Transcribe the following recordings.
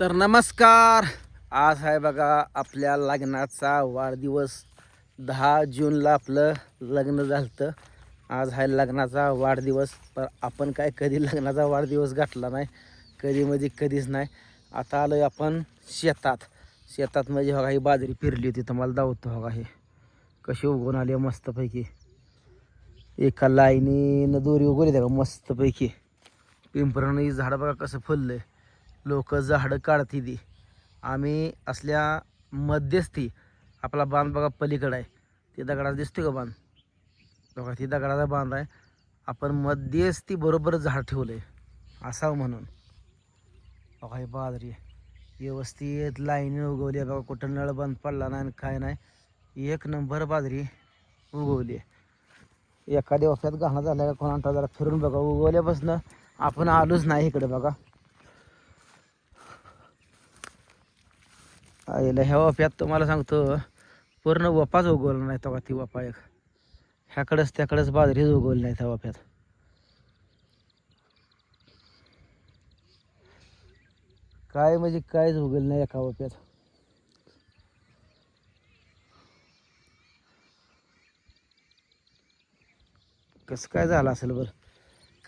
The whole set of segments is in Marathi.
तर नमस्कार. आज आहे बघा आपल्या लग्नाचा वाढदिवस. दहा जूनला आपलं लग्न झालं आज आहे लग्नाचा वाढदिवस. पण आपण काय कधी लग्नाचा वाढदिवस गाठला नाही कधी म्हणजे कधीच नाही. आता आलोय आपण शेतात. शेतात म्हणजे बघा ही बाजरी फिरली होती तुम्हाला दावतो बघा हे. कशी उगवून आली मस्तपैकी. एका लाईनीनं दोरी उगवली त्या मस्तपैकी. पिंपरानं ही झाडं बघा कसं फुललं आहे लोक झाडं काढती ती. आम्ही असल्या मध्यस्थी आपला बांध बघा पलीकडं आहे. ते दगडाचा दिसतो का बांध? बघा ती दगडाचा बांध आहे. आपण मध्यस्थी बरोबर झाड ठेवलं आहे असावं म्हणून. बघा ही बाजरी व्यवस्थित लाईनी उगवली आहे. बघा कुठं नळ बंद पडला नाही आणि काय नाही. एक नंबर बाजरी उगवली आहे. एखाद्या वफ्यात गहाणा झाला का कोणाला जरा फिरून बघा. उगवल्यापासून आपण आलोच नाही इकडे बघा. आईला ह्या वाफ्यात तुम्हाला सांगतो पूर्ण वपाच उगवला नाही तेव्हा ती वपा एक. ह्याकडंच त्याकडंच बाजरीच उगवली नाही त्या वाफ्यात. काय म्हणजे कायच उगवलं नाही एका वाफ्यात. कसं काय झालं असेल बरं?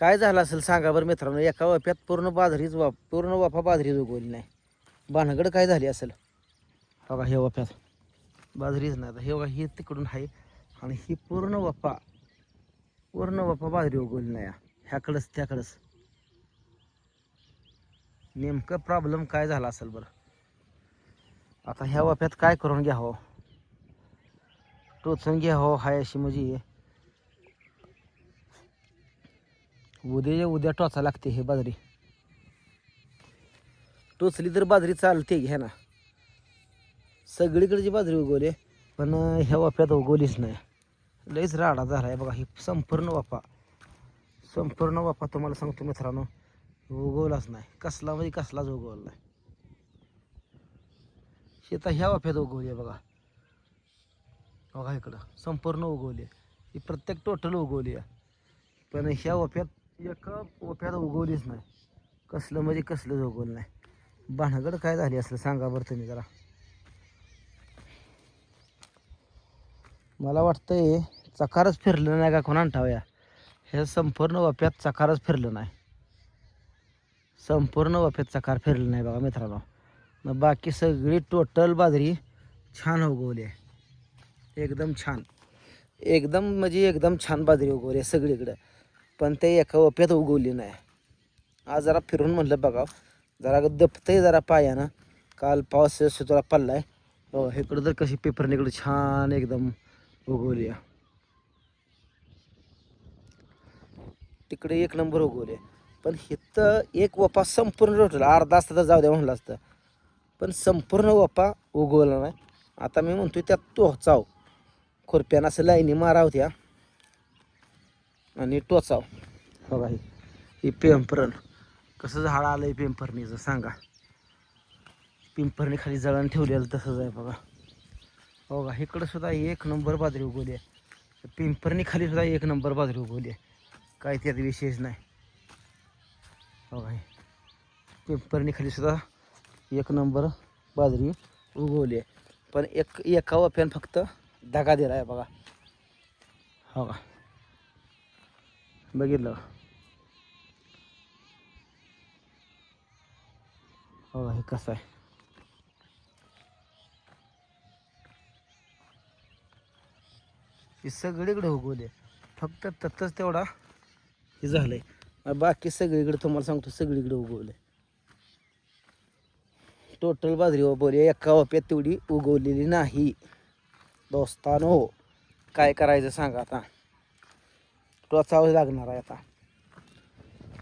काय झालं असेल सांगा बरं मित्रांनो एका वाफ्यात पूर्ण बाजरीच वाप पूर्ण वाफा बाजरीच उगवली नाही. भानगड काय झाली असेल? बघा हे वाफ्यात. बाजरीच नाही आता. हे बघा ही तिकडून आहे. आणि ही पूर्ण वाफा पूर्ण वाफा बाजरी उगवली नाही ह्याकडंच त्याकडंच. नेमकं प्रॉब्लेम काय झाला असेल बरं? आता ह्या वाफ्यात काय करून घ्यावं? टोचून घ्यावं हाय अशी म्हणजे. उद्या उद्या टोचा लागते हे बाजरी. टोचली तर बाजरी चालते घ्या ना. सगळीकडची बाजरी उगवली पण ह्या वाफ्यात उगवलीच नाही. लईच राडा झाला आहे बघा ही संपूर्ण वाफा. संपूर्ण वाफा तुम्हाला सांगतो मित्रांनो उगवलाच नाही. कसला म्हणजे कसलाच उगवला नाही. शेता ह्या वाफ्यात उगवली आहे बघा. बघा इकडं संपूर्ण उगवली आहे. ही प्रत्येक टोटल उगवली आहे. पण ह्या वाफ्यात एका वाफ्यात उगवलीच नाही. कसलं म्हणजे कसलंच उगवलं नाही. भानगड काय झाली असलं सांगा बरं तुम्ही जरा. मला वाटतंय चकारच फिरलं नाही का कोणा ठावया हे संपूर्ण वाफ्यात चकारच फिरलं नाही. संपूर्ण वाफ्यात चकार फिरलं नाही बघा मित्रांनो. मग बाकी सगळी टोटल बाजरी छान उगवली आहे. एकदम छान. एकदम म्हणजे एकदम छान बाजरी उगवली आहे सगळीकडं. पण ते एका वाफ्यात उगवली नाही. आज जरा फिरून म्हणलं बघा. जरा दपतंय जरा पायानं. काल पाऊस सुतळा पडला आहे हो इकडं जर कशी पेपर निकडं छान एकदम उगवली तिकडे एक नंबर उगवले पण हिथं एक वपा संपूर्ण रोटला अर्धा असता तर जाऊ द्या म्हणलं असतं. पण संपूर्ण वपा उगवला नाही. आता मी म्हणतोय त्यात टोचाव. खुरप्यानं असं लाईनी माराव त्या आणि टोचाव. हो बघा ही ही पेंपरण. कसं झाड आलं आहे पेंपरणीचं सांगा. पिंपरणी खाली जळण ठेवलेलं तसंच आहे बघा. हो का इकडं सुद्धा एक नंबर बाजरी उगवली आहे. पिंपरणी खाली सुद्धा एक नंबर बाजरी उगवली आहे. काय त्यात विशेष नाही. हो. का पिंपरणी खाली सुद्धा एक नंबर बाजरी उगवली आहे. पण एक एका वाफ्यानं फक्त दगा दिला आहे बघा. हो का बघितलं हो का, हे कसं आहे. हे सगळीकडे उगवले फक्त तत्तच तेवढा हे झालंय. आहे बाकी सगळीकडे तुम्हाला सांगतो सगळीकडे उगवले टोटल बाजरी हो उगवली एका वाप्यात तेवढी उगवलेली नाही. दोस्तानो काय करायचं सांगा आता. टोचावं लागणार आहे आता.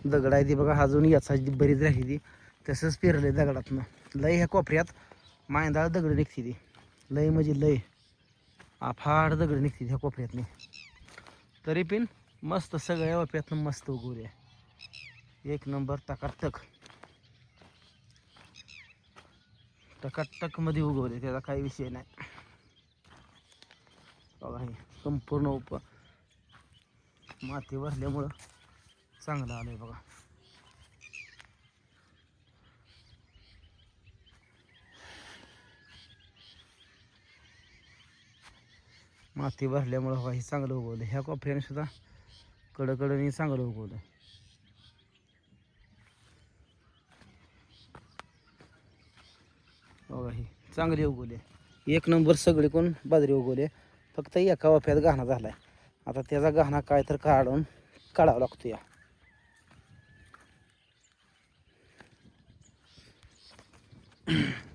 दगड आहे ती बघा अजून याचा बरीच राहिली ती. तसंच पेरले दगडातनं. लय ह्या कोपऱ्यात मांदाळ दगड निघते ती. लय म्हणजे लय. आफाड दगड निघते ह्या कोपऱ्यातनी. तरी पण मस्त सगळ्या वाप्यातनं मस्त उगवले एक नंबर टकाटक. टकाटकमध्ये उगवले त्याचा काही विषय नाही. बघा हे संपूर्ण उप माती भरल्यामुळं चांगलं आलंय बघा. माती भरल्यामुळं हवा हे चांगलं उगवलं. ह्या कोपऱ्याने सुद्धा कडकडनी चांगलं उगवलं. बघा ही चांगली उगवली. एक नंबर सगळे कोण बाजरी उगवले. फक्त एका वाफ्यात गहना झालाय. आता त्याचा गहना काय तर काढून काढावा लागतो या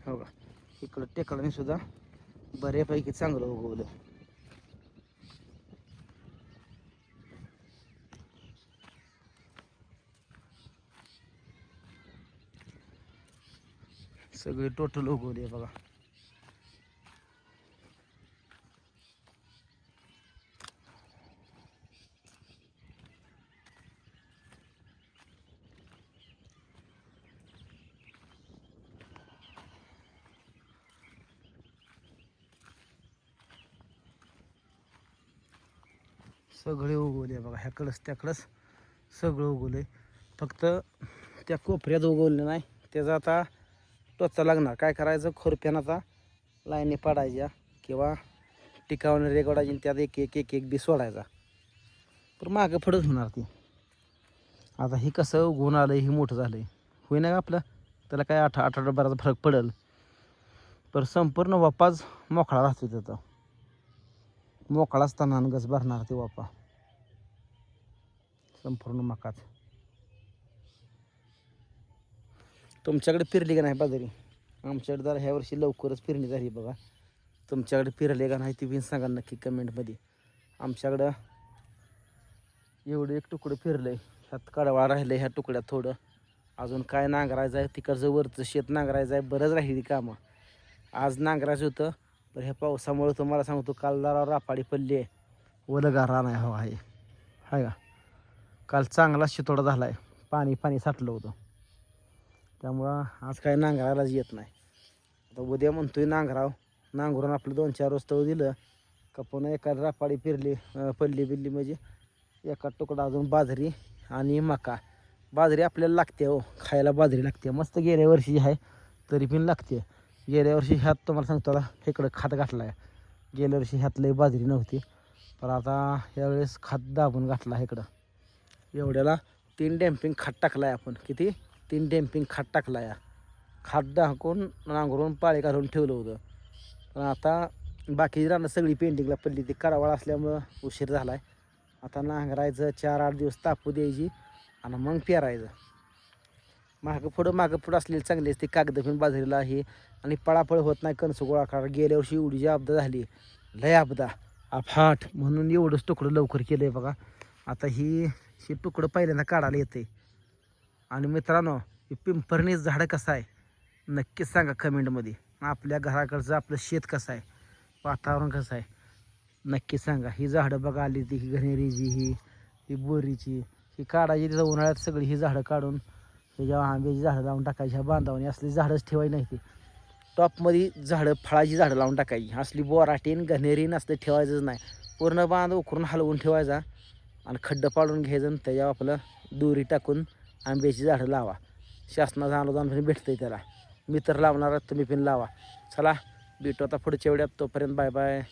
हो का इकडं टेकडाने सुद्धा बऱ्यापैकी चांगलं उगवलं. सगळे टोटल उगवले बघा. सगळे उगवले बघा ह्याकडंच त्याकडंच सगळं उगवले फक्त त्या कोपऱ्यात उगवलं नाही त्याचा आता टोचा लागणार. काय करायचं? खुरप्यानं आता लाईनी पाडायच्या किंवा टिकावून रेगोडायची आणि त्यात एक एक एक एक बी सोडायचा. तर मागं फडत होणार ती. आता हे कसं उगवून आलं हे मोठं झालं आहे होईना का आपलं? त्याला काय आठ आठवड्याभराचा फरक पडेल. पर संपूर्ण वापाच मोकळा राहतो त्याचा. मोकळा असताना गस भरणार ते वापा. संपूर्ण मकाच तुमच्याकडे फिरली का नाही बाजारी? आमच्याकडे जरा ह्या वर्षी लवकरच फिरणी झाली बघा. तुमच्याकडे फिरले का नाही ती बी सांगा नक्की कमेंटमध्ये. आमच्याकडं एवढं एक तुकडं फिरलंय. ह्यात कडवा राहिलं ह्या तुकड्यात थोडं. अजून काय नांगरायचं आहे तिकडचं वरचं शेत नांगरायचं आहे बरंच राहिली कामं. आज नांगरायचं होतं तर ह्या पावसामुळे तुम्हाला सांगतो काल जरा रापाडी पडली आहे ओलं नाही हवा आहे. हाय का? काल चांगला शितोडा झाला आहे पाणी पाणी साठलं होतं. त्यामुळं आज काय नांगरायलाच येत नाही. आता उद्या म्हणतोय नांगराव. नांगरून आपलं दोन चार रोज दिलं. का पण एका रापाडी फिरली पडली बिरली म्हणजे एका तुकडा अजून बाजरी आणि मका. बाजरी आपल्याला लागते हो खायला बाजरी लागते. मस्त गेल्या वर्षी आहे तरी पण लागते. गेल्या वर्षी ह्यात तुम्हाला सांगतो आता इकडं खात घातला आहे गेल्या वर्षी ह्यात लई बाजरी नव्हती. पण आता यावेळेस खात दाबून घातला आहे इकडं. एवढ्याला तीन डॅम्पिंग खात टाकला आहे आपण. किती? तीन डॅम्पिंग खात टाकला आहे खात दाखवून नांगरून पाळे घालून ठेवलं होतं. पण आता बाकी रानं सगळी पेंटिंगला पडली. ती करावळ असल्यामुळं उशीर झाला आहे आता नांगरायचं चार आठ दिवस तापू द्यायची आणि मग पेरायचं. मागं पुढं मागं पुढं असलेली चांगली असते. कागद पण बाजरीला आहे. आणि पळापळ होत नाही. कणसं गोळा करा गेल्या वर्षी एवढी जी आपदा झाली लय आपदा. अफाट म्हणून एवढंच तुकडं लवकर केलं आहे बघा. आता ही हे तुकडं पहिल्यांदा काढायला येते आणि मित्रांनो हे पिंपरणीच झाडं कसं आहे? नक्कीच सांगा कमेंटमध्ये. आपल्या घराकडचं आपलं शेत कसं आहे? वातावरण कसं आहे? नक्कीच सांगा. ही झाडं बघा आली ती ही घनेरीची ही ही बोरीची ही काढायची तिथं उन्हाळ्यात सगळी ही झाडं काढून ह्याच्या आंब्याची झाडं लावून टाकायची ह्या बांधावणी असली झाडंच ठेवायची नाही ती. टॉपमध्ये झाडं फळाची झाडं लावून टाकायची. असली बोराटीन घनेरीन असलं ठेवायचंच नाही. पूर्ण बांध उकरून हलवून ठेवायचा आणि खड्डं पाडून घ्यायचं त्याच्यावर आपलं दोरी टाकून आंब्याची झाडं लावा. शासनाचं अनुदान पण भेटतंय त्याला. मी तर लावणार तुम्ही पण लावा. चला भेटू आता पुढच्या वेळात तोपर्यंत बाय बाय.